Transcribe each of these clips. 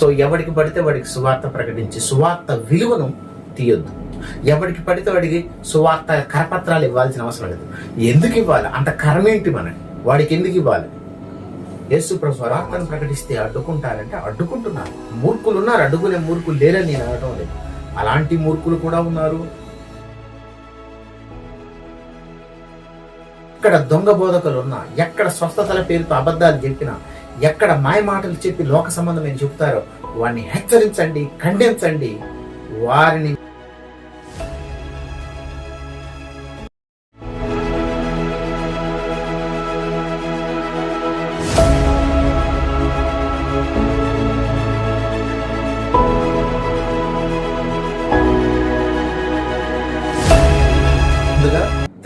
So ఎవడికి పడితే వాడికి సువార్త ప్రకటించి సువార్త విలువను తీయొద్దు. ఎవడికి పడితే వాడికి సువార్త కరపత్రాలు ఇవ్వాల్సిన అవసరం లేదు. ఎందుకు ఇవ్వాలి? అంత కరమేంటి మనకి? వాడికి ఎందుకు ఇవ్వాలి? యేసు ప్రభు స్వరార్థను ప్రకటిస్తే అడ్డుకుంటారంటే అడ్డుకుంటున్నారు. మూర్ఖులు ఉన్నారు అడ్డుకునే మూర్ఖులు లేరని నేను అనడం లేదు. అలాంటి మూర్ఖులు కూడా ఉన్నారు. ఎక్కడ దొంగ బోధకులు ఉన్నా ఎక్కడ స్వస్థతల పేరుతో అబద్ధాలు చెప్పినా ఎక్కడ మాయ మాటలు చెప్పి లోక సంబంధమైన చెప్తారో వారిని హెచ్చరించండి ఖండించండి. వారిని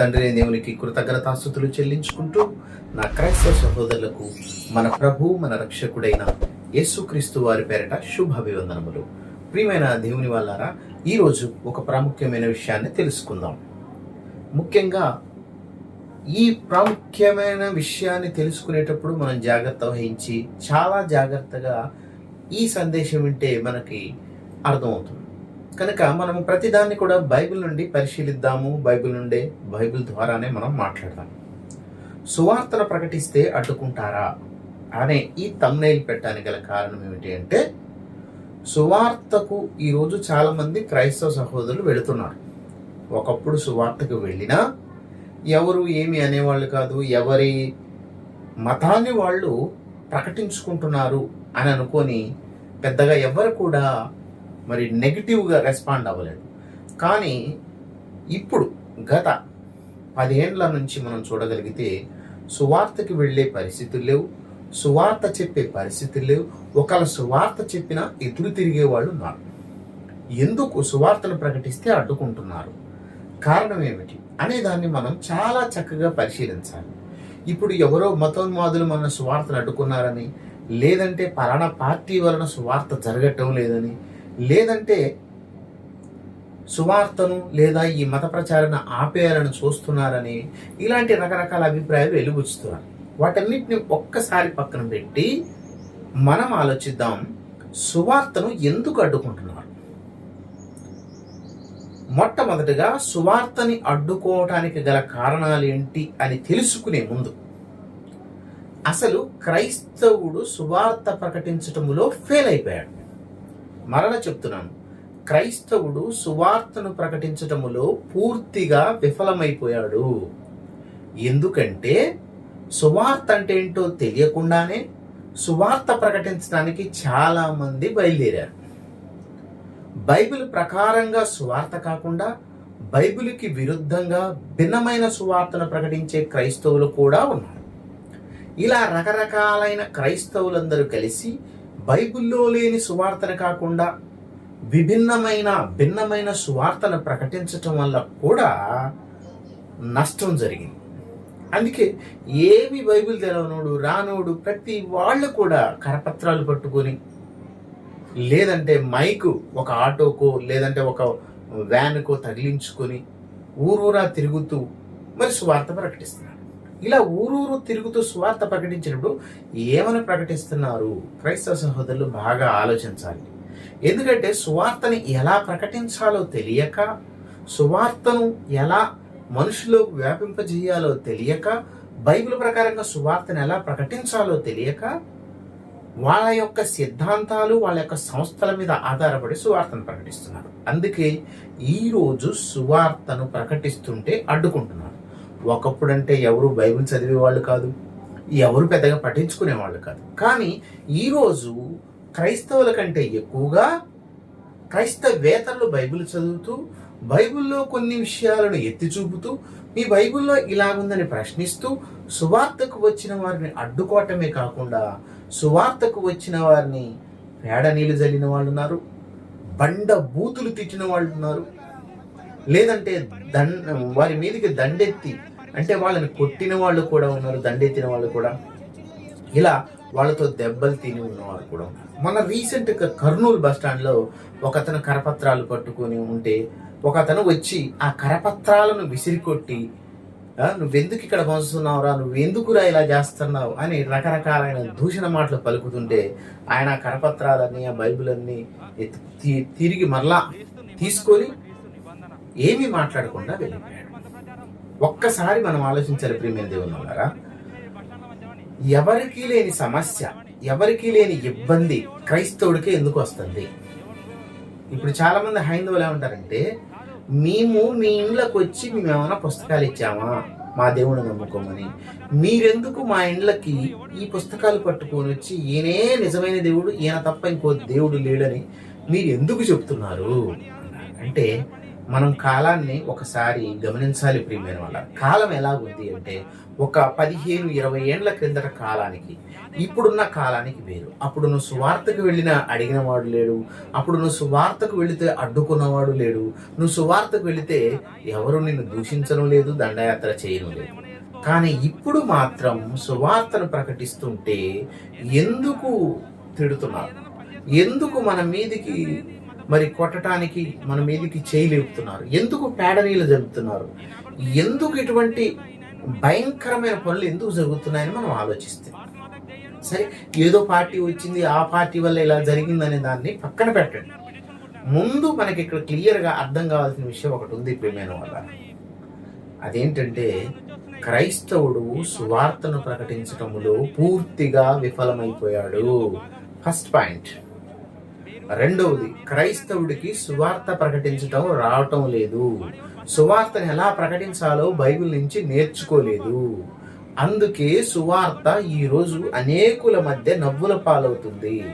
తండ్రి దేవునికి కృతజ్ఞతాస్థుతులు చెల్లించుకుంటూ నా క్రైస్తవ సహోదరులకు మన ప్రభు మన రక్షకుడైన యేసుక్రీస్తు వారి పేరట శుభాభివందనములు. ప్రియమైన దేవుని వాళ్ళారా ఈరోజు ఒక ప్రాముఖ్యమైన విషయాన్ని తెలుసుకుందాం. ముఖ్యంగా ఈ ప్రాముఖ్యమైన విషయాన్ని తెలుసుకునేటప్పుడు మనం జాగ్రత్త వహించి చాలా జాగ్రత్తగా ఈ సందేశం వింటే మనకి అర్థమవుతుంది. కనుక మనం ప్రతిదాన్ని కూడా బైబిల్ నుండి పరిశీలిద్దాము. బైబిల్ నుండే బైబిల్ ద్వారానే మనం మాట్లాడదాం. సువార్తను ప్రకటిస్తే అడ్డుకుంటారా? అనే ఈ తమ్నైల్ పెట్టడానికి గల కారణం ఏమిటి అంటే సువార్తకు ఈరోజు చాలామంది క్రైస్తవ సహోదరులు వెళుతున్నారు. ఒకప్పుడు సువార్తకు వెళ్ళినా ఎవరు ఏమి అనేవాళ్ళు కాదు ఎవరి మతాన్ని వాళ్ళు ప్రకటించుకుంటున్నారు అని అనుకొని పెద్దగా ఎవరు కూడా మరి నెగిటివ్గా రెస్పాండ్ అవ్వలేదు. కానీ ఇప్పుడు గత పదేండ్ల నుంచి మనం చూడగలిగితే సువార్తకి వెళ్ళే పరిస్థితులు లేవు సువార్త చెప్పే పరిస్థితులు లేవు. ఒకళ్ళ సువార్త చెప్పినా ఎదురు తిరిగే వాళ్ళు ఉన్నారు. ఎందుకు సువార్తను ప్రకటిస్తే అడ్డుకుంటున్నారు? కారణం ఏమిటి? అనే దాన్ని మనం చాలా చక్కగా పరిశీలించాలి. ఇప్పుడు ఎవరో మతోన్మాదులు మన సువార్తను అడ్డుకున్నారని లేదంటే పలానా పార్టీ వలన సువార్త జరగటం లేదని లేదంటే సువార్తను లేదా ఈ మత ప్రచారణ ఆపేయాలని చూస్తున్నారని ఇలాంటి రకరకాల అభిప్రాయాలు వెలుగుచ్చుతున్నారు వాటన్నిటిని ఒక్కసారి పక్కన పెట్టి మనం ఆలోచిద్దాం సువార్తను ఎందుకు అడ్డుకుంటున్నారు? మొట్టమొదటిగా సువార్తని అడ్డుకోవటానికి గల కారణాలు ఏంటి అని తెలుసుకునే ముందు అసలు క్రైస్తవుడు సువార్త ప్రకటించటములో ఫెయిల్ అయిపోయాడు. మరల చెప్తున్నాను. క్రైస్తవుడు సువార్తను ప్రకటించటములో పూర్తిగా విఫలమైపోయాడు. ఎందుకంటే సువార్త అంటే ఏంటో తెలియకుండానే సువార్త ప్రకటించడానికి చాలా మంది బయలుదేరారు. బైబిల్ ప్రకారంగా సువార్త కాకుండా బైబిల్కి విరుద్ధంగా భిన్నమైన సువార్తను ప్రకటించే క్రైస్తవులు కూడా ఉన్నారు. ఇలా రకరకాలైన క్రైస్తవులందరూ కలిసి బైబిల్లో లేని సువార్తను కాకుండా విభిన్నమైన భిన్నమైన సువార్తను ప్రకటించటం వల్ల కూడా నష్టం జరిగింది. అందుకే ఏమి బైబిల్ తెలవనోడు రానోడు ప్రతి వాళ్ళు కూడా కరపత్రాలు పట్టుకొని లేదంటే మైకు ఒక ఆటోకో లేదంటే ఒక వ్యాన్కో తగిలించుకొని ఊరూరా తిరుగుతూ మరి సువార్త ప్రకటిస్తున్నారు. ఇలా ఊరూరు తిరుగుతూ సువార్త ప్రకటించినప్పుడు ఏమని ప్రకటిస్తున్నారు? క్రైస్తవ సహోదరులు బాగా ఆలోచించాలి. ఎందుకంటే సువార్తని ఎలా ప్రకటించాలో తెలియక సువార్తను ఎలా మనుషులకు వ్యాపింపజేయాలో తెలియక బైబిల్ ప్రకారంగా సువార్తను ఎలా ప్రకటించాలో తెలియక వాళ్ళ యొక్క సిద్ధాంతాలు వాళ్ళ యొక్క సంస్థల మీద ఆధారపడి సువార్తను ప్రకటిస్తున్నారు. అందుకే ఈరోజు సువార్తను ప్రకటిస్తుంటే అడ్డుకుంటున్నారు. ఒకప్పుడంటే ఎవరు బైబిల్ చదివే వాళ్ళు కాదు ఎవరు పెద్దగా పఠించుకునే వాళ్ళు కాదు. కానీ ఈరోజు క్రైస్తవుల కంటే ఎక్కువగా క్రైస్తవేతరులు బైబిల్ చదువుతూ బైబిల్లో కొన్ని విషయాలను ఎత్తి చూపుతూ మీ బైబిల్లో ఇలాగుందని ప్రశ్నిస్తూ సువార్తకు వచ్చిన వారిని అడ్డుకోవటమే కాకుండా సువార్తకు వచ్చిన వారిని పేడ నీళ్ళు జల్లిన వాళ్ళు ఉన్నారు బండ బూతులు తిట్టిన వాళ్ళు ఉన్నారు. లేదంటే దండ వారి మీదకి దండెత్తి అంటే వాళ్ళని కొట్టిన వాళ్ళు కూడా ఉన్నారు దండెత్తిన వాళ్ళు కూడా. ఇలా వాళ్ళతో దెబ్బలు తిని ఉన్నవాళ్ళు కూడా మన రీసెంట్గా కర్నూలు బస్ స్టాండ్లో ఒక అతను కరపత్రాలు పట్టుకొని ఉంటే ఒక అతను వచ్చి ఆ కరపత్రాలను విసిరికొట్టి నువ్వెందుకు ఇక్కడ పంచుతున్నావురా నువ్వు ఎందుకురా ఇలా చేస్తున్నావు? అని రకరకాలైన దూషణ మాటలు పలుకుతుంటే ఆయన కరపత్రాలన్నీ ఆ బైబిల్ అన్ని తిరిగి మరలా తీసుకొని ఏమీ మాట్లాడకుండా వెళ్ళిపోయాడు. ఒక్కసారి మనం ఆలోచించాలి ప్రియమైన దేవుని వాళ్ళారా ఎవరికీ లేని సమస్య ఎవరికీ లేని ఇబ్బంది క్రైస్తవుడికి ఎందుకు వస్తుంది? ఇప్పుడు చాలా మంది హైందవులు ఏమంటారంటే మేము మీ ఇండ్లకు వచ్చి మేము ఏమైనా పుస్తకాలు ఇచ్చామా? మా దేవుని నమ్ముకోమని. మీరెందుకు మా ఇండ్లకి ఈ పుస్తకాలు పట్టుకొని వచ్చి ఈయనే నిజమైన దేవుడు ఈయన తప్ప ఇంకో దేవుడు లేడని మీరు ఎందుకు చెప్తున్నారు? అంటే మనం కాలాన్ని ఒకసారి గమనించాలి ప్రియమైన వాళ్ళ. కాలం ఎలాగుంది అంటే ఒక పదిహేను ఇరవై ఏండ్ల క్రిందట కాలానికి ఇప్పుడున్న కాలానికి వేరు. అప్పుడు నువ్వు సువార్తకు వెళ్ళిన అడిగిన వాడు లేడు. అప్పుడు నువ్వు సువార్తకు వెళితే అడ్డుకున్నవాడు లేడు. నువ్వు సువార్తకు వెళితే ఎవరు నిన్ను దూషించడం లేదు దండయాత్ర చేయడం లేదు. కానీ ఇప్పుడు మాత్రం సువార్తను ప్రకటిస్తుంటే ఎందుకు తిడుతున్నారు? ఎందుకు మన మీదికి మరి కొట్టడానికి మన మీదకి చేయి లేపుతున్నారు. ఎందుకు పేడనీలు జరుపుతున్నారు? ఎందుకు ఇటువంటి భయంకరమైన పనులు ఎందుకు జరుగుతున్నాయని మనం ఆలోచిస్తే. సరే ఏదో పార్టీ వచ్చింది ఆ పార్టీ వల్ల ఇలా జరిగిందనే దాన్ని పక్కన పెట్టండి. ముందు మనకి ఇక్కడ క్లియర్గా అర్థం కావాల్సిన విషయం ఒకటి ఉంది ప్రేమైన వల్ల అదేంటంటే క్రైస్తవుడు సువార్తను ప్రకటించడంలో పూర్తిగా విఫలమైపోయాడు. First point. రెండవది క్రైస్తవుడికి సువార్త ప్రకటించటం రావటం లేదు. సువార్తను ఎలా ప్రకటించాలో బైబిల్ నుంచి నేర్చుకోలేదు. అందుకే సువార్త ఈరోజు అనేకుల మధ్య నవ్వుల పాలవుతుంది.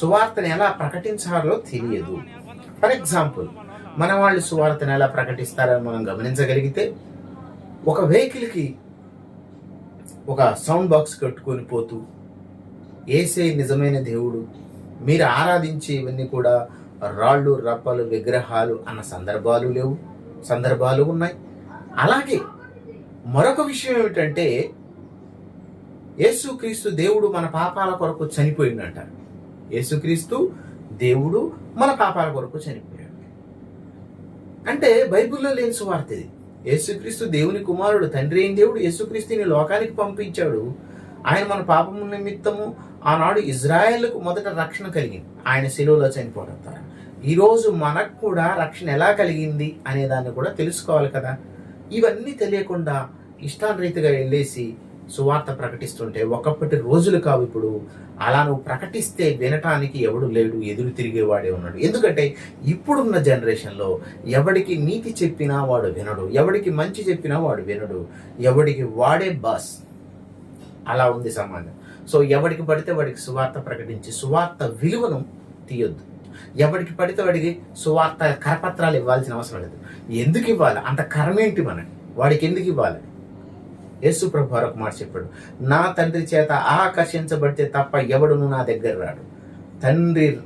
సువార్తను ఎలా ప్రకటించాలో తెలియదు. ఫర్ ఎగ్జాంపుల్ మన వాళ్ళు సువార్తను ఎలా ప్రకటిస్తారని మనం గమనించగలిగితే ఒక వెహికల్కి ఒక సౌండ్ బాక్స్ కట్టుకొని పోతూ ఏసే నిజమైన దేవుడు మీరు ఆరాధించే ఇవన్నీ కూడా రాళ్ళు రప్పలు విగ్రహాలు అన్న సందర్భాలు లేవు సందర్భాలు ఉన్నాయి. అలాగే మరొక విషయం ఏమిటంటే యేసుక్రీస్తు దేవుడు మన పాపాల కొరకు చనిపోయిందంట. యేసుక్రీస్తు దేవుడు మన పాపాల కొరకు చనిపోయాడు. అంటే బైబిల్లో లేని సువార్త ఇది. యేసుక్రీస్తు దేవుని కుమారుడు తండ్రి అయిన దేవుడు యేసుక్రీస్తుని లోకానికి పంపించాడు. ఆయన మన పాపము నిమిత్తము ఆనాడు ఇజ్రాయెల్కు మొదట రక్షణ కలిగింది. ఆయన శిలువలో చనిపోవడం ద్వారా. ఈరోజు మనకు కూడా రక్షణ ఎలా కలిగింది అనే దాన్ని కూడా తెలుసుకోవాలి కదా. ఇవన్నీ తెలియకుండా ఇష్టానరీతిగా వెళ్ళేసి సువార్త ప్రకటిస్తుంటే ఒకప్పటి రోజులు కావు ఇప్పుడు. అలా నువ్వు ప్రకటిస్తే వినటానికి ఎవడు లేడు ఎదురు తిరిగేవాడే ఉన్నాడు. ఎందుకంటే ఇప్పుడున్న జనరేషన్లో ఎవడికి నీతి చెప్పినా వాడు వినడు ఎవడికి మంచి చెప్పినా వాడు వినడు ఎవడికి వాడే బాస్ అలా ఉంది సమాజం. సో ఎవడికి పడితే వాడికి సువార్త ప్రకటించి సువార్త విలువను తీయొద్దు. ఎవడికి పడితే వాడికి సువార్త కరపత్రాలు ఇవ్వాల్సిన అవసరం లేదు. ఎందుకు ఇవ్వాలి? అంత కరమేంటి మనకి? వాడికి ఎందుకు ఇవ్వాలి? యేసు ప్రభు మరొక మాట చెప్పాడు. నా తండ్రి చేత ఆకర్షించబడితే తప్ప ఎవడును నా దగ్గర రాడు. తండ్రి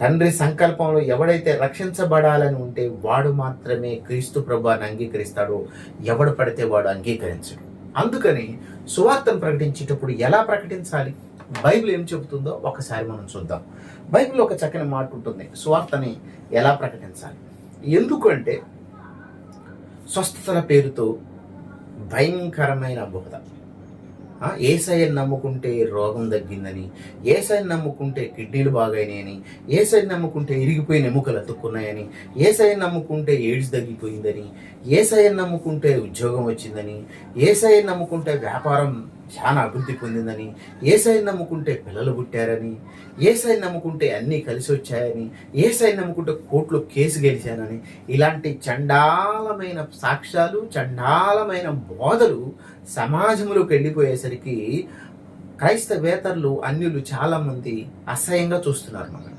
తండ్రి సంకల్పంలో ఎవడైతే రక్షించబడాలని ఉంటే వాడు మాత్రమే క్రీస్తు ప్రభుని అంగీకరిస్తాడో ఎవడు పడితే వాడు అంగీకరించడు. అందుకని సువార్తను ప్రకటించేటప్పుడు ఎలా ప్రకటించాలి? బైబిల్ ఏం చెబుతుందో ఒకసారి మనం చూద్దాం. బైబిల్ ఒక చక్కని మాట ఉంటుంది. సువార్తని ఎలా ప్రకటించాలి? ఎందుకంటే స్వస్థతల పేరుతో భయంకరమైన బోధ ఏసైని నమ్ముకుంటే రోగం తగ్గిందని ఏసైని నమ్ముకుంటే కిడ్నీలు బాగాయినాయని ఏసైని నమ్ముకుంటే ఇరిగిపోయిన ఎముకలు అతుక్కున్నాయని ఏసైని నమ్ముకుంటే ఎయిడ్స్ తగ్గిపోయిందని ఏసైని నమ్ముకుంటే ఉద్యోగం వచ్చిందని ఏసైని నమ్ముకుంటే వ్యాపారం చాలా అభివృద్ధి పొందిందని ఏసైని నమ్ముకుంటే పిల్లలు పుట్టారని ఏసైని నమ్ముకుంటే అన్నీ కలిసి వచ్చాయని ఏసైని నమ్ముకుంటే కోర్టులో కేసు గెలిచానని ఇలాంటి చండాలమైన సాక్ష్యాలు చండాలమైన బోధలు సమాజంలోకి వెళ్ళిపోయేసరికి క్రైస్తవేతరులు అన్యులు చాలామంది అసహ్యంగా చూస్తున్నారు మనం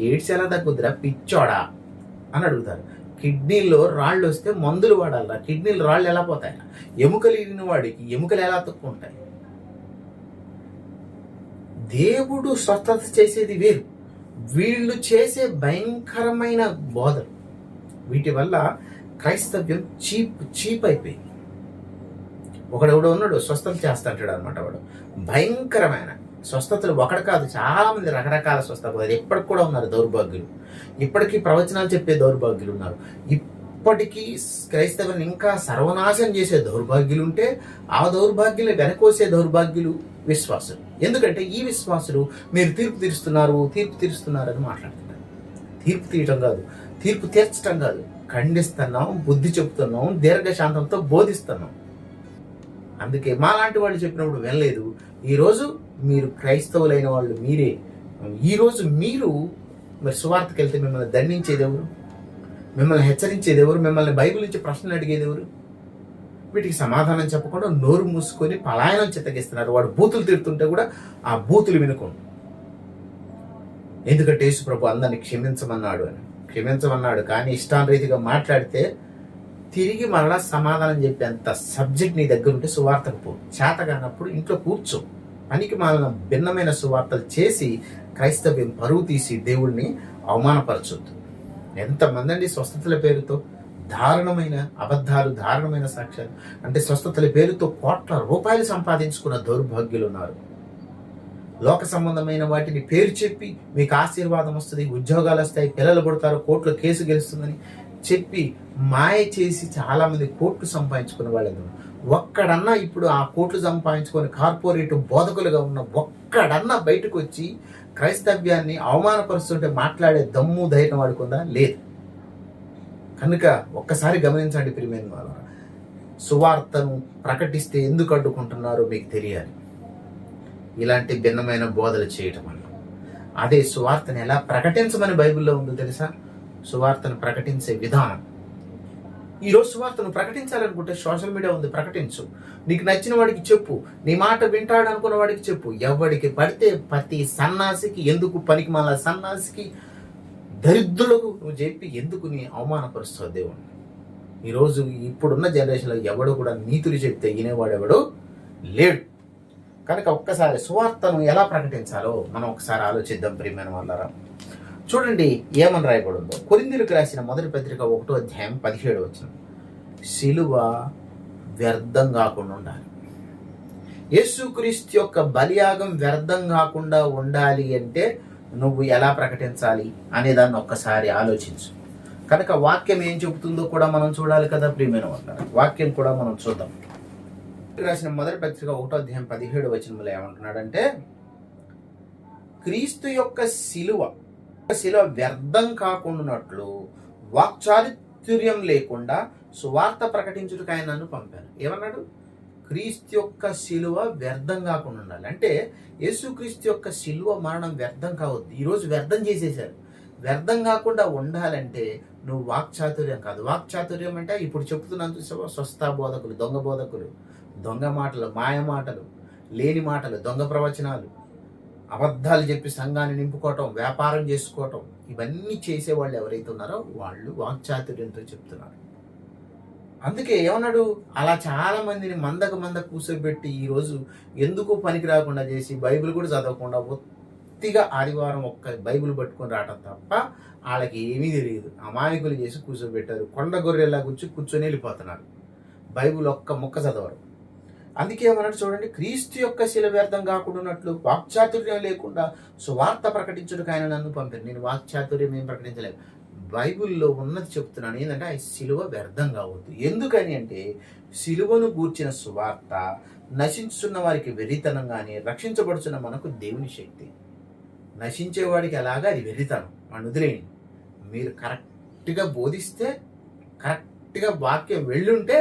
ఏడ్స్ ఎలా తగ్గుద్దిరా పిచ్చోడా అని అడుగుతారు. కిడ్నీలో రాళ్ళు వస్తే మందులు వాడాలరా. కిడ్నీలు రాళ్ళు ఎలా పోతాయి? ఎముకలు ఇరిగిన వాడికి ఎముకలు ఎలా తక్కువ దేవుడు స్వస్థత చేసేది వేరు. వీళ్ళు చేసే భయంకరమైన బోధలు. వీటి వల్ల క్రైస్తవ్యం చీప్ చీప్ అయిపోయింది. ఒకడెవడో ఉన్నాడు స్వస్థత చేస్తాంటాడు అనమాట వాడు. భయంకరమైన. స్వస్థతలు ఒకటి కాదు చాలా మంది రకరకాల స్వస్థత అది కూడా ఉన్నారు దౌర్భాగ్యులు. ఇప్పటికీ ప్రవచనాలు చెప్పే దౌర్భాగ్యులు ఉన్నారు. ఇప్పటికీ క్రైస్తవులను ఇంకా సర్వనాశనం చేసే దౌర్భాగ్యులు ఉంటే ఆ దౌర్భాగ్యులు వెనకోసే దౌర్భాగ్యులు విశ్వాసులు. ఎందుకంటే ఈ విశ్వాసులు మీరు తీర్పు తీరుస్తున్నారు తీర్పు తీరుస్తున్నారు అని మాట్లాడుతున్నారు. తీర్పు తీయటం కాదు తీర్పు తీర్చడం కాదు. ఖండిస్తున్నాం బుద్ధి చెప్తున్నాం దీర్ఘశాంతంతో బోధిస్తున్నాం. అందుకే మాలాంటి వాళ్ళు చెప్పినప్పుడు వెళ్ళలేదు ఈరోజు మీరు క్రైస్తవులైన వాళ్ళు మీరే. ఈరోజు మీరు మరి సువార్తకి వెళ్తే మిమ్మల్ని దండించేది ఎవరు? మిమ్మల్ని హెచ్చరించేది ఎవరు? మిమ్మల్ని బైబిల్ నుంచి ప్రశ్నలు అడిగేది ఎవరు? వీటికి సమాధానం చెప్పకుండా నోరు మూసుకొని పలాయనం చిత్తగిస్తున్నారు. వాడు బూతులు తిడుతుంటే కూడా ఆ బూతులు వినుకోండి. ఎందుకంటే యేసు ప్రభు అందరిని క్షమించమన్నాడు అని. క్షమించమన్నాడు కానీ ఇష్టానరీతిగా మాట్లాడితే తిరిగి మరలా సమాధానం చెప్పేంత సబ్జెక్ట్ నీ దగ్గర ఉంటే సువార్తకు పో. చేత కానప్పుడు ఇంట్లో కూర్చో. పనికి మాలిన భిన్నమైన సువార్తలు చేసి క్రైస్తవ్యం పరువు తీసి దేవుడిని అవమానపరచొద్దు. ఎంతమంది అండి స్వస్థతల పేరుతో? దారుణమైన అబద్ధాలు దారుణమైన సాక్ష్యాలు. అంటే స్వస్థతల పేరుతో కోట్ల రూపాయలు సంపాదించుకున్న దౌర్భాగ్యులు ఉన్నారు లోక సంబంధమైన వాటిని పేరు చెప్పి మీకు ఆశీర్వాదం వస్తుంది ఉద్యోగాలు వస్తాయి పిల్లలు పుడతారు కోర్టులో కేసు గెలుస్తుందని చెప్పి మాయ చేసి చాలామంది కోట్లు సంపాదించుకున్న వాళ్ళు ఒక్కడన్నా ఇప్పుడు ఆ కోట్లు సంపాదించుకొని కార్పొరేట్ బోధకులుగా ఉన్న ఒక్కడన్నా బయటకు వచ్చి క్రైస్తవ్యాన్ని అవమానపరుస్తుంటే మాట్లాడే దమ్ము ధైర్యం వాడుకుందా? లేదు. కనుక ఒక్కసారి గమనించండి ప్రియమైన వాళ్ళ సువార్తను ప్రకటిస్తే ఎందుకు అడ్డుకుంటున్నారో మీకు తెలియాలి. ఇలాంటి భిన్నమైన బోధలు చేయటం వల్ల. అదే సువార్తను ఎలా ప్రకటించమని బైబిల్లో ఉందో తెలుసా? సువార్తను ప్రకటించే విధానం. ఈరోజు సువార్తను ప్రకటించాలనుకుంటే సోషల్ మీడియా ఉంది ప్రకటించు. నీకు నచ్చిన వాడికి చెప్పు. నీ మాట వింటాడు అనుకున్న వాడికి చెప్పు. ఎవడికి పడితే ప్రతి సన్నాసికి ఎందుకు పనికి మళ్ళా సన్నాసికి దరిద్రులకు నువ్వు చెప్పి ఎందుకు నీ అవమానపరుస్తావు దేవుణ్ణి? ఈరోజు ఇప్పుడున్న జనరేషన్లో ఎవడు కూడా నీతులు చెప్తే వినేవాడెవడు లేడు. కనుక ఒక్కసారి సువార్తను ఎలా ప్రకటించాలో మనం ఒకసారి ఆలోచిద్దాం ప్రియమైన వాళ్ళరా. చూడండి ఏమని రాయబడిందో. కొరిందీలకు రాసిన మొదటి పత్రిక ఒకటో అధ్యాయం పదిహేడు వచ్చిన. శిలువ వ్యర్థం కాకుండా ఉండాలి. యేసుక్రీస్తు యొక్క బలియాగం వ్యర్థం కాకుండా ఉండాలి అంటే నువ్వు ఎలా ప్రకటించాలి అనే దాన్ని ఒక్కసారి ఆలోచించు. కనుక వాక్యం ఏం చెబుతుందో కూడా మనం చూడాలి కదా ప్రియమైన వాళ్ళ వాక్యం కూడా మనం చూద్దాం. రాసిన మొదటి పత్రిక ఒకటో అధ్యాయం పదిహేడు వచనంలో ఏమంటున్నాడంటే క్రీస్తు యొక్క శిలువ శిలువ వ్యర్థం కాకుండానట్లు వాక్చారిత్యుర్యం లేకుండా సువార్త ప్రకటించుటకు ఆయన నన్ను పంపాను ఏమన్నాడు? క్రీస్తు యొక్క శిలువ వ్యర్థం కాకుండా ఉండాలి. అంటే యేసుక్రీస్తు యొక్క శిలువ మరణం వ్యర్థం కావద్దు. ఈరోజు వ్యర్థం చేసేశారు. వ్యర్థం కాకుండా ఉండాలంటే నువ్వు వాక్చాతుర్యం కాదు. వాక్చాతుర్యం అంటే ఇప్పుడు చెప్తున్నాను చూసావా? స్వస్థ బోధకులు దొంగ బోధకులు దొంగ మాటలు మాయ మాటలు లేని మాటలు దొంగ ప్రవచనాలు. అబద్ధాలు చెప్పి సంఘాన్ని నింపుకోవటం వ్యాపారం చేసుకోవటం ఇవన్నీ చేసేవాళ్ళు ఎవరైతే ఉన్నారో వాళ్ళు వాక్చాతుర్యంతో చెప్తున్నారు. అందుకే ఏమన్నాడు? అలా చాలా మందిని మందకు మంద కూర్చోబెట్టి ఈరోజు ఎందుకు పనికి రాకుండా చేసి బైబిల్ కూడా చదవకుండా ఒత్తిగా ఆదివారం ఒక్క బైబిల్ పట్టుకొని రావటం తప్ప వాళ్ళకి ఏమీ తెలియదు. అమాయకులు చేసి కూర్చోబెట్టారు కొండ గొర్రెలా కూర్చొని కూర్చొని వెళ్ళిపోతున్నారు. బైబిల్ ఒక్క ముక్క చదవరు. అందుకే ఏమన్నాడు చూడండి క్రీస్తు యొక్క శిల వ్యర్థం కాకుండాన్నట్లు వాక్చాతుర్యం లేకుండా సువార్త ప్రకటించడానికి ఆయన నన్ను పంపారు. నేను వాక్చాతుర్యం ఏం ప్రకటించలేదు. బైబిల్లో ఉన్నది చెప్తున్నాను ఏంటంటే ఆ శిలువ వ్యర్థం కావద్దు. ఎందుకని అంటే శిలువను గూర్చిన సువార్త నశించుతున్న వారికి వెరితనం కానీ రక్షించబడుచున్న మనకు దేవుని శక్తి. నశించేవాడికి ఎలాగా అది వెరితనం అని వదిలేయండి. మీరు కరెక్ట్గా బోధిస్తే కరెక్ట్గా వాక్యం వెళ్ళుంటే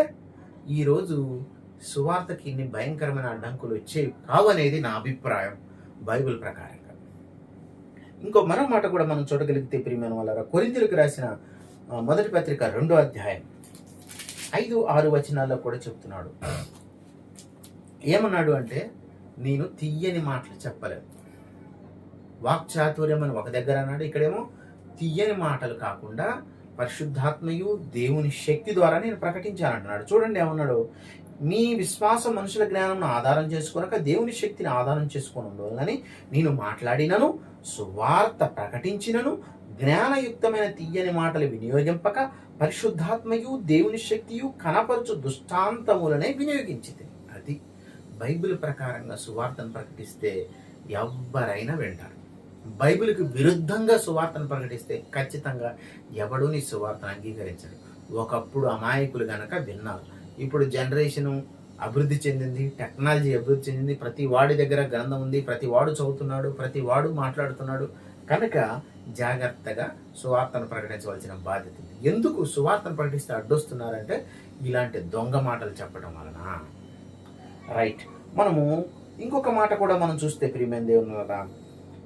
ఈరోజు సువార్తకి ఇన్ని భయంకరమైన అడ్డంకులు వచ్చేవి కావనేది నా అభిప్రాయం బైబిల్ ప్రకారంగా ఇంకో మరో మాట కూడా మనం చూడగలిగితే ప్రియమైన వాళ్ళ కొరింతలకు రాసిన మొదటి పత్రిక రెండో అధ్యాయం ఐదు ఆరు వచనాల్లో కూడా చెప్తున్నాడు. ఏమన్నాడు అంటే నేను తీయని మాటలు చెప్పలేదు వాక్చాతుర్యం అని ఒక దగ్గర అన్నాడు ఇక్కడేమో తీయని మాటలు కాకుండా పరిశుద్ధాత్మయు దేవుని శక్తి ద్వారా నేను ప్రకటించాను అంటున్నాడు చూడండి ఏమన్నాడు? మీ విశ్వాసం మనుషుల జ్ఞానం ఆధారం చేసుకొనక దేవుని శక్తిని ఆధారం చేసుకొని ఉండవాలని నేను మాట్లాడినను సువార్త ప్రకటించినను జ్ఞానయుక్తమైన తీయని మాటలు వినియోగింపక పరిశుద్ధాత్మయు దేవుని శక్తియు కనపరచు దుష్టాంతములనే వినియోగించింది అది బైబిల్ ప్రకారంగా సువార్తను ప్రకటిస్తే ఎవరైనా వింటారు. బైబిల్కి విరుద్ధంగా సువార్తను ప్రకటిస్తే ఖచ్చితంగా ఎవడూ నీ సువార్తను అంగీకరించడు ఒకప్పుడు అమాయకులు గనక విన్నారు. ఇప్పుడు జనరేషను అభివృద్ధి చెందింది టెక్నాలజీ అభివృద్ధి చెందింది. ప్రతి వాడి దగ్గర గ్రంథం ఉంది ప్రతి వాడు చదువుతున్నాడు ప్రతి వాడు మాట్లాడుతున్నాడు. కనుక జాగ్రత్తగా సువార్తను ప్రకటించవలసిన బాధ్యత ఉంది. ఎందుకు సువార్తను ప్రకటిస్తే అడ్డొస్తున్నారంటే ఇలాంటి దొంగ మాటలు చెప్పడం వలన. రైట్ మనము ఇంకొక మాట కూడా మనం చూస్తే ప్రియమైన దేవుని కదా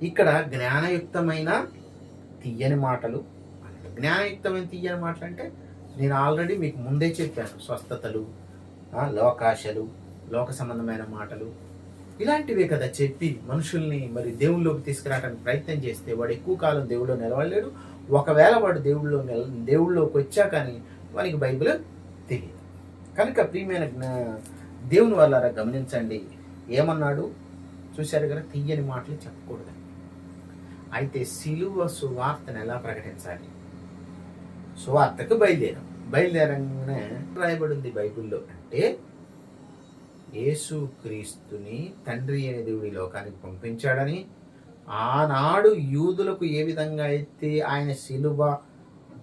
ఇక్కడ జ్ఞానయుక్తమైన తీయని మాటలు జ్ఞానయుక్తమైన తీయని మాటలు అంటే నేను ఆల్రెడీ మీకు ముందే చెప్పాను స్వస్థతలు లోకాశలు లోక సంబంధమైన మాటలు. ఇలాంటివే కదా చెప్పి మనుషుల్ని మరి దేవుళ్ళలోకి తీసుకురావడానికి ప్రయత్నం చేస్తే వాడు ఎక్కువ కాలం దేవుళ్ళు నిలవలేడు. ఒకవేళ వాడు దేవుళ్ళో నిల దేవుళ్ళలోకి వచ్చా కానీ వానికి బైబిల్ తెలియదు కనుక ప్రియమైన దేవుని వల్ల గమనించండి. ఏమన్నాడు? చూశారు కదా తీయని మాటలు చెప్పకూడదు. అయితే సిలువ సువార్తను ఎలా ప్రకటించాలి? సువార్తకు బయలుదేరాం. బయలుదేరంగానే రాయబడింది బైబిల్లో అంటే యేసుక్రీస్తుని తండ్రి అనే దేవుడి లోకానికి పంపించాడని ఆనాడు యూదులకు ఏ విధంగా అయితే ఆయన శిలువ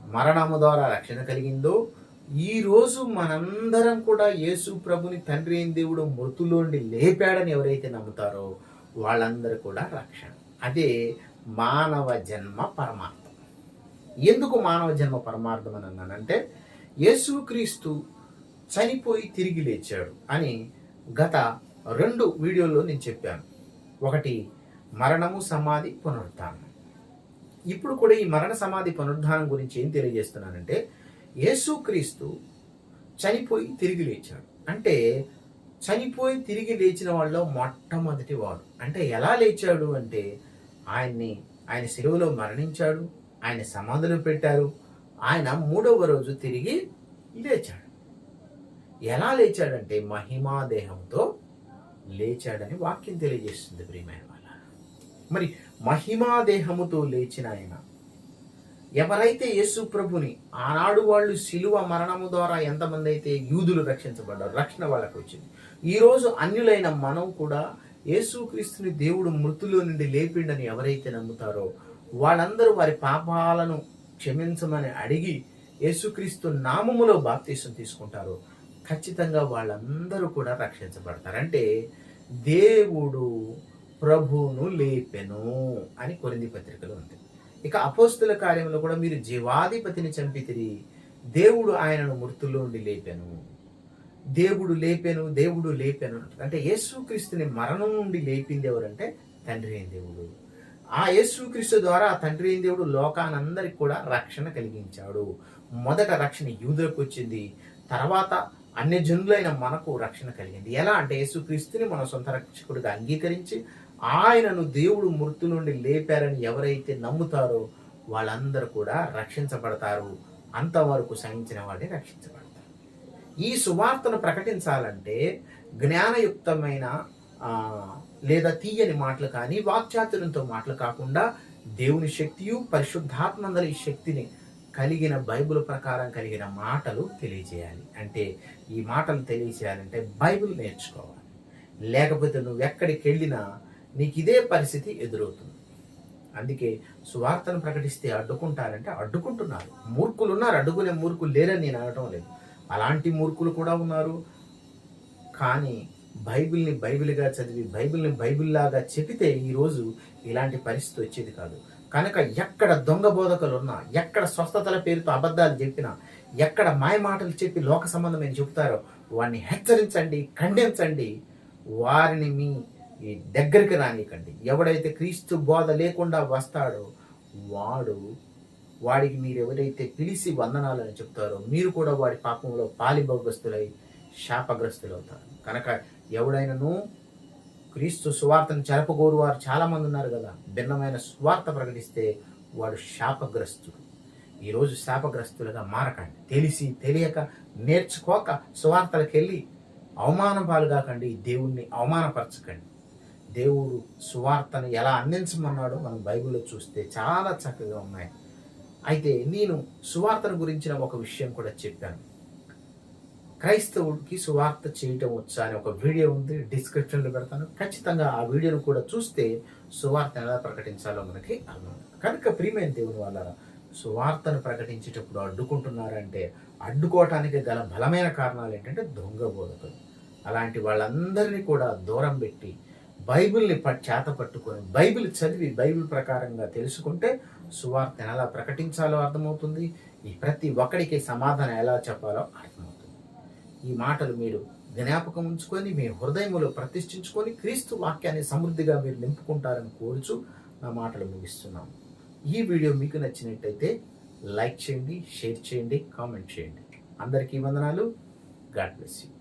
మరణము ద్వారా రక్షణ కలిగిందో ఈ రోజు మనందరం కూడా యేసు ప్రభుని తండ్రి అయిన దేవుడు మృతులోండి లేపాడని ఎవరైతే నమ్ముతారో వాళ్ళందరూ కూడా రక్షణ. అదే మానవ జన్మ పరమార్థం. ఎందుకు మానవ జన్మ పరమార్థం అని అన్నానంటే యేసుక్రీస్తు చనిపోయి తిరిగి లేచాడు అని గత రెండు వీడియోల్లో నేను చెప్పాను. ఒకటి మరణము సమాధి పునరుద్ధానం. ఇప్పుడు కూడా ఈ మరణ సమాధి పునరుద్ధానం గురించి ఏం తెలియజేస్తున్నానంటే యేసుక్రీస్తు చనిపోయి తిరిగి లేచాడు. అంటే చనిపోయి తిరిగి లేచిన వాళ్ళలో మొట్టమొదటి వాడు. అంటే ఎలా లేచాడు అంటే ఆయన్ని ఆయన సెలవులో మరణించాడు ఆయన సమాధులు పెట్టారు ఆయన మూడవ రోజు తిరిగి లేచాడు. ఎలా లేచాడంటే మహిమా దేహంతో లేచాడని వాక్యం తెలియజేస్తుంది ప్రియమైన వాళ్ళ. మరి మహిమా దేహముతో లేచిన ఆయన ఎవరైతే యేసు ప్రభుని ఆనాడు వాళ్ళు శిలువ మరణము ద్వారా ఎంతమంది అయితే యూదులు రక్షించబడ్డారు రక్షణ వాళ్ళకు వచ్చింది. ఈరోజు అన్యులైన మనం కూడా యేసుక్రీస్తుని దేవుడు మృతులో నుండి లేపిండని ఎవరైతే నమ్ముతారో వాళ్ళందరూ వారి పాపాలను క్షమించమని అడిగి యేసుక్రీస్తు నామములో బాప్తీసం తీసుకుంటారో ఖచ్చితంగా వాళ్ళందరూ కూడా రక్షించబడతారు. అంటే దేవుడు ప్రభువును లేపెను అని కొరింది పత్రికలో ఉంది. ఇక అపోస్తుల కార్యంలో కూడా మీరు జీవాధిపతిని చంపితిరి దేవుడు ఆయనను మృతుల్లో ఉండి లేపెను. దేవుడు లేపెను దేవుడు లేపెను అంటే యేసుక్రీస్తుని మరణం నుండి లేపింది ఎవరంటే తండ్రి అయిన దేవుడు. ఆ యేసుక్రీస్తు ద్వారా తండ్రి అయిన దేవుడు లోకానందరికి కూడా రక్షణ కలిగించాడు. మొదట రక్షణ యూదులకు వచ్చింది. తర్వాత అన్ని జనులైన మనకు రక్షణ కలిగింది. ఎలా అంటే యేసుక్రీస్తుని మన సొంత రక్షకుడిగా అంగీకరించి ఆయనను దేవుడు మృతు నుండి లేపారని ఎవరైతే నమ్ముతారో వాళ్ళందరూ కూడా రక్షించబడతారు. అంతవరకు సహించిన వాళ్ళే రక్షించబడతారు ఈ సువార్తను ప్రకటించాలంటే జ్ఞానయుక్తమైన లేదా తీయని మాటలు కానీ వాక్చాతుర్యంతో మాటలు కాకుండా దేవుని శక్తియు పరిశుద్ధాత్మందరి శక్తిని కలిగిన బైబిల్ ప్రకారం కలిగిన మాటలు తెలియజేయాలి. అంటే ఈ మాటలు తెలియజేయాలంటే బైబిల్ నేర్చుకోవాలి. లేకపోతే నువ్వు ఎక్కడికి వెళ్ళినా నీకు ఇదే పరిస్థితి ఎదురవుతుంది. అందుకే సువార్తను ప్రకటిస్తే అడ్డుకుంటారంటే అడ్డుకుంటున్నారు. మూర్ఖులు ఉన్నారు అడ్డుకునే మూర్ఖులు లేరని నేను అనటం లేదు. అలాంటి మూర్ఖులు కూడా ఉన్నారు. కానీ బైబిల్ని బైబిల్గా చదివి బైబిల్ని బైబిల్లాగా చెబితే ఈరోజు ఇలాంటి పరిస్థితి వచ్చేది కాదు. కనుక ఎక్కడ దొంగ బోధకులు ఉన్నా ఎక్కడ స్వస్థతల పేరుతో అబద్ధాలు చెప్పినా ఎక్కడ మాయ మాటలు చెప్పి లోక సంబంధమైన చెబుతారో వారిని హెచ్చరించండి ఖండించండి వారిని మీ దగ్గరికి రానికండి. ఎవడైతే క్రీస్తు బోధ లేకుండా వస్తాడో వాడు వాడికి మీరు ఎవరైతే పిలిచి వందనాలని చెప్తారో మీరు కూడా వాడి పాపంలో పాలిభోగస్తులై శాపగ్రస్తులు అవుతారు కనుక ఎవడైనను క్రీస్తు సువార్తను చెరపగోరు వారు చాలామంది ఉన్నారు కదా. భిన్నమైన స్వార్థ ప్రకటిస్తే వాడు శాపగ్రస్తుడు. ఈరోజు శాపగ్రస్తులుగా మారకండి. తెలిసి తెలియక నేర్చుకోక సువార్తలకు వెళ్ళి అవమానం పాలుగాకండి దేవుణ్ణి అవమానపరచకండి. దేవుడు సువార్తను ఎలా అందించమన్నాడో మనం బైబిల్లో చూస్తే చాలా చక్కగా ఉన్నాయి. అయితే నేను సువార్తను గురించిన ఒక విషయం కూడా చెప్పాను. క్రైస్తవుడికి సువార్త చేయటం వచ్చా అని ఒక వీడియో ఉంది. డిస్క్రిప్షన్లో పెడతాను. ఖచ్చితంగా ఆ వీడియోను కూడా చూస్తే సువార్త ఎలా ప్రకటించాలో మనకి అర్థం. కనుక ప్రియమైన దేవుని వాళ్ళ సువార్తను ప్రకటించేటప్పుడు అడ్డుకుంటున్నారంటే అడ్డుకోవటానికి గల బలమైన కారణాలు ఏంటంటే దొంగ బోధకులు. అలాంటి వాళ్ళందరినీ కూడా దూరం పెట్టి బైబిల్ని ప- చేత పట్టుకొని బైబిల్ చదివి బైబిల్ ప్రకారంగా తెలుసుకుంటే సువార్తను ఎలా ప్రకటించాలో అర్థమవుతుంది. ఈ ప్రతి ఒక్కడికి సమాధానం ఎలా చెప్పాలో అర్థమవుతుంది. ఈ మాటలు మీరు జ్ఞాపకం ఉంచుకొని మీ హృదయములో ప్రతిష్ఠించుకొని క్రీస్తు వాక్యాన్ని సమృద్ధిగా మీరు నింపుకుంటారని కోరుచు నా మాటలు ముగిస్తున్నాము ఈ వీడియో మీకు నచ్చినట్టయితే లైక్ చేయండి షేర్ చేయండి కామెంట్ చేయండి. అందరికీ వందనాలు. God bless you.